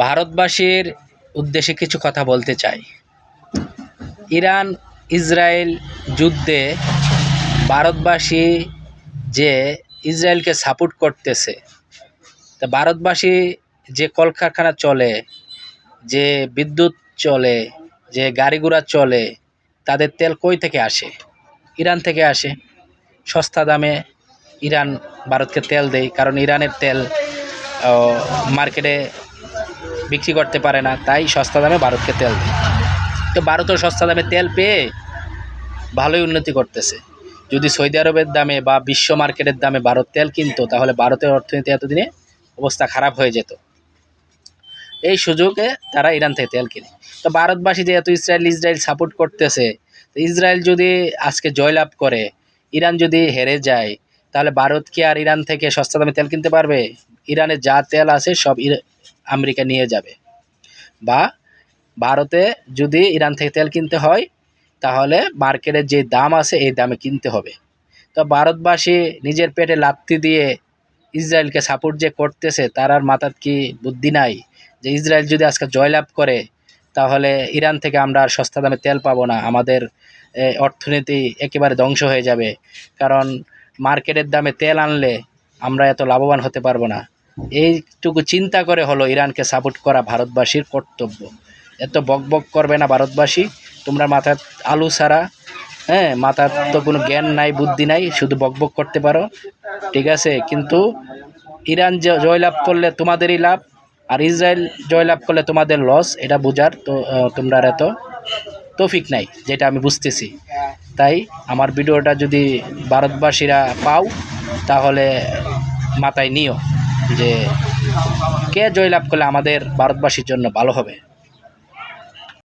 ভারতবাসীর উদ্দেশ্যে কিছু কথা বলতে চাই। ইরান, ইসরায়েল যুদ্ধে ভারতবাসী যে ইসরায়েলকে সাপোর্ট করতেছে, তা ভারতবাসী যে কলকারখানা চলে, যে বিদ্যুৎ চলে, যে গাড়ি ঘোড়া চলে, তাদের তেল কই থেকে আসে? ইরান থেকে আসে। সস্তা দামে ইরান ভারতকে তেল দেয়, কারণ ইরানের তেল মার্কেটে বিক্রি করতে পারে না, তাই সস্তা দামে ভারতকে তেল দেয়। তো ভারতও সস্তা দামে তেল পেয়ে ভালোই উন্নতি করতেছে। যদি সৌদি আরবের দামে বা বিশ্ব মার্কেটের দামে ভারত তেল কিনতো, তাহলে ভারতের অর্থনীতি এতদিনে অবস্থা খারাপ হয়ে যেত। এই সুযোগে তারা ইরান থেকে তেল কিনে। তো ভারতবাসী যেহেতু ইসরায়েল ইসরায়েল সাপোর্ট করতেছে, তো ইসরায়েল যদি আজকে জয়লাভ করে, ইরান যদি হেরে যায়, তাহলে ভারত কি আর ইরান থেকে সস্তা দামে তেল কিনতে পারবে? ইরানে যা তেল আছে সব আমেরিকা নিয়ে যাবে। বা ভারতে যদি ইরান থেকে তেল কিনতে হয়, তাহলে মার্কেটের যে দাম আছে, এই দামে কিনতে হবে। তো ভারতবাসী নিজের পেটে লাত্তি দিয়ে ইসরায়েলকে সাপোর্ট যে করতেছে, তার আর মাথার কি বুদ্ধি নাই? যে ইসরায়েল যদি আজকে জয়লাভ করে, তাহলে ইরান থেকে আমরা আর সস্তা দামে তেল পাবো না। আমাদের অর্থনীতি একেবারে ধ্বংস হয়ে যাবে। কারণ মার্কেটের দামে তেল আনলে আমরা এত লাভবান হতে পারব না। এইটুকু চিন্তা করে হলো ইরানকে সাপোর্ট করা ভারতবাসীর কর্তব্য। এত বক বক করবে না ভারতবাসী, তোমরা মাথার আলু ছাড়া হ্যাঁ মাথার তো কোনো জ্ঞান নাই, বুদ্ধি নাই, শুধু বক বক করতে পারো, ঠিক আছে? কিন্তু ইরান জয়লাভ করলে তোমাদেরই লাভ, আর ইসরায়েল জয়লাভ করলে তোমাদের লস এটা বোঝার তো তোমরা এত তৌফিক নাই, যেটা আমি বুঝতেছি। তাই আমার ভিডিওটা যদি ভারতবাসীরা পাও, তাহলে মাথায় নিও। যে কে জয়লাভ করলে আমাদের ভারতবাসীর জন্য ভালো হবে?